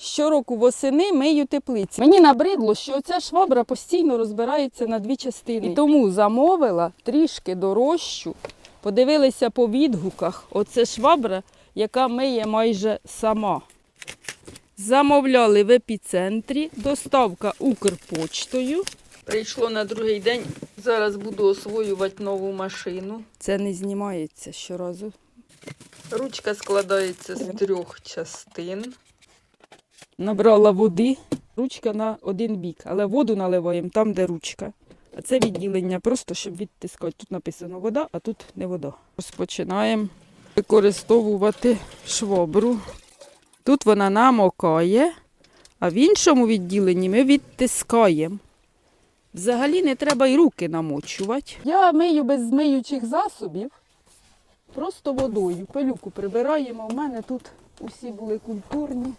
Щороку восени мию теплиці. Мені набридло, що ця швабра постійно розбирається на дві частини. І тому замовила трішки дорожчу. Подивилися по відгуках. Оце швабра, яка миє майже сама. Замовляли в епіцентрі, доставка Укрпочтою. Прийшло на другий день. Зараз буду освоювати нову машину. Це не знімається щоразу. Ручка складається з трьох частин. Набрала води. Ручка на один бік, але воду наливаємо там, де ручка. А це відділення просто, щоб відтискати. Тут написано вода, а тут не вода. Розпочинаємо використовувати швабру. Тут вона намокає, а в іншому відділенні ми відтискаємо. Взагалі не треба й руки намочувати. Я мию без змиючих засобів, просто водою. Пилюку прибираємо. У мене тут усі були культурні.